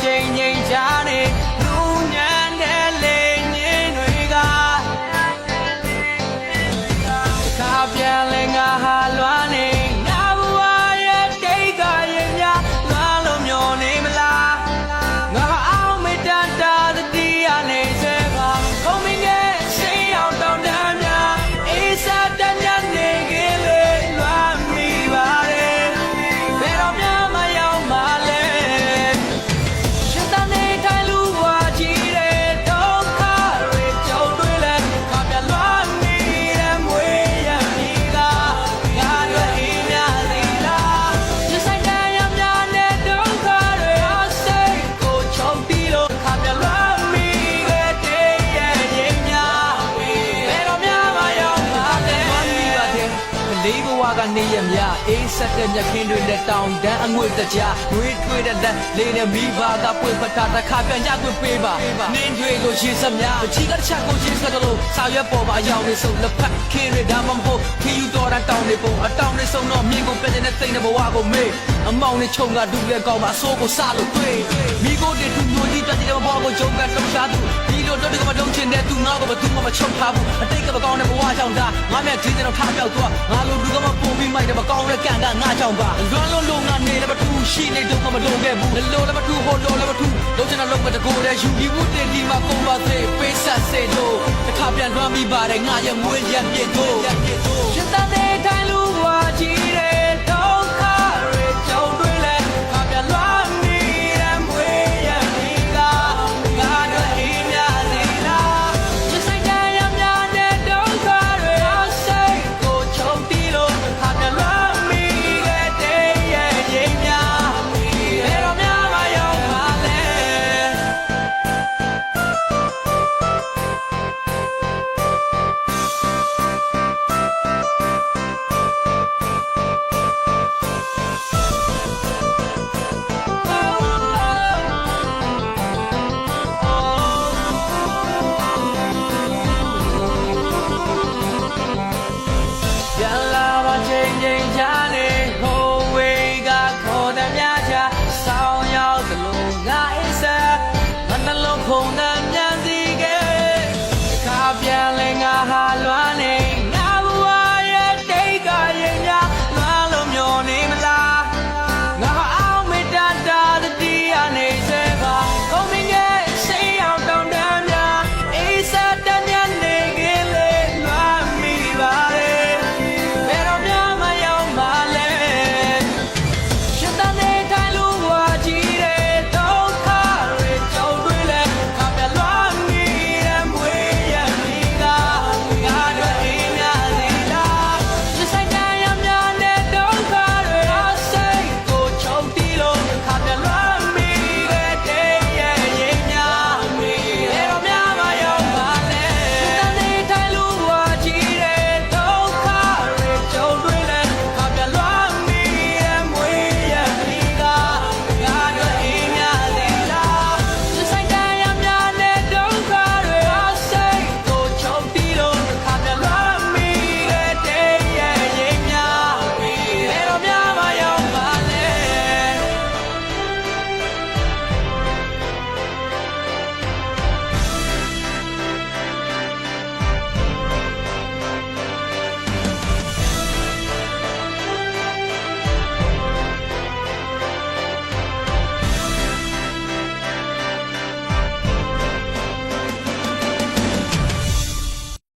ချိန်ချိန်ချာနေလူညံတဲ့လေညင်းတွေကခါပြန်လေ ကနေရမြအေးဆက်တဲ့မြက်ခင်းတွေလက်တောင်တန်းအငွေ့တကြားငွေထွေးတဲ့လက်လေးနဲ့မိဘကပွေဖတာတစ်ခါပြန်ကြခွင့်ပေးပါနင်းတွေလိုရှင်းစမြချီကတစ်ချက်ကိုရှင်းစတော့စာရွက်ပေါ်မှာအယောင်နေဆုံးလက်ဖက်ခင်းတွေဒါမှမဟုတ်ခီယူတော်တာတောင်းနေပုံအတောင်းနေဆုံးတော့မြင်ကိုပြည့်နေတဲ့သိတဲ့ဘဝကိုမေးအမောင်နဲ့ချုံကဒူတဲ့ကောင်းမှာအစိုးကိုစားလို့တွေ့မိကိုတွေ င်တဲ့သူငါ့ကိုဘသူမှမချုံထားဘူးအတိတ်ကမကောင်းတဲ့ဘဝကြောင့်ဒါငါမြတ်ကြီးတဲ့တော့ထားပြောက်သွားငါလိုလူကမပုံပြီးမိုက်တယ်မကောင်းတဲ့ကံကငါကြောင့်ပါလွမ်းလုံးလုံးကနေလည်းမထူရှိနေတော့မလုံးခဲ့ဘူးလိုလည်းမထူဟိုလိုလည်းမထူလုံးချင်တဲ့လုံးကတကိုယ်တဲ့ယူပြီးမှုတင်ဒီမှာကုန်ပါစေပေးဆက်စေလို့တစ်ခါပြန်လွှမ်းမိပါတယ်ငါရဲ့ငွေရပြည့်တို့ရှင်သား ချိန်ချာနေဟိုဝေးကခေါ်သည်များချာဆောင်းရောက်သလိုငါအိစမနှလုံးခုန်